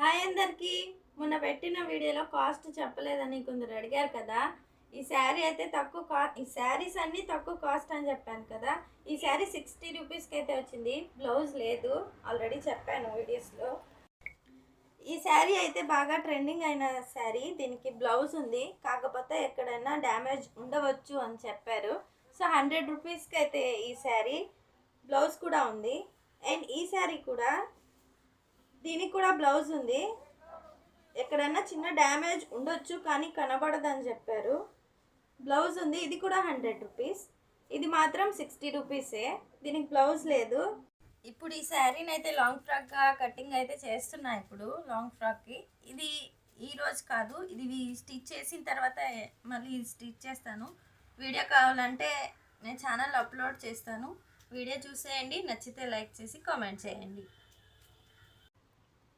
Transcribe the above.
Hi అందరికీ. మొన్న పెట్టిన వీడియోలో కాస్ట్ చెప్పలేదని కొందరు అడిగారు కదా. ఈ శారీ అయితే తక్కువ కా ఈ శారీస్ అన్నీ తక్కువ కాస్ట్ అని చెప్పాను కదా. ఈ శారీ సిక్స్టీ రూపీస్కి అయితే వచ్చింది. బ్లౌజ్ లేదు. ఆల్రెడీ చెప్పాను వీడియోస్లో. ఈ శారీ అయితే బాగా ట్రెండింగ్ అయిన శారీ. దీనికి బ్లౌజ్ ఉంది. కాకపోతే ఎక్కడైనా డ్యామేజ్ ఉండవచ్చు అని చెప్పారు. సో హండ్రెడ్ రూపీస్కి అయితే ఈ శారీ బ్లౌజ్ కూడా ఉంది. అండ్ ఈ శారీ కూడా దీనికి కూడా బ్లౌజ్ ఉంది. ఎక్కడైనా చిన్న డ్యామేజ్ ఉండొచ్చు కానీ కనబడదని చెప్పారు. బ్లౌజ్ ఉంది. ఇది కూడా హండ్రెడ్ రూపీస్. ఇది మాత్రం సిక్స్టీ రూపీసే. దీనికి బ్లౌజ్ లేదు. ఇప్పుడు ఈ శారీని అయితే లాంగ్ ఫ్రాక్గా కటింగ్ అయితే చేస్తున్నా ఇప్పుడు లాంగ్ ఫ్రాక్కి. ఇది ఈ రోజు కాదు. ఇది స్టిచ్ చేసిన తర్వాత మళ్ళీ స్టిచ్ చేస్తాను. వీడియో కావాలంటే నేను ఛానల్ అప్లోడ్ చేస్తాను. వీడియో చూసేయండి. నచ్చితే లైక్ చేసి కామెంట్ చేయండి.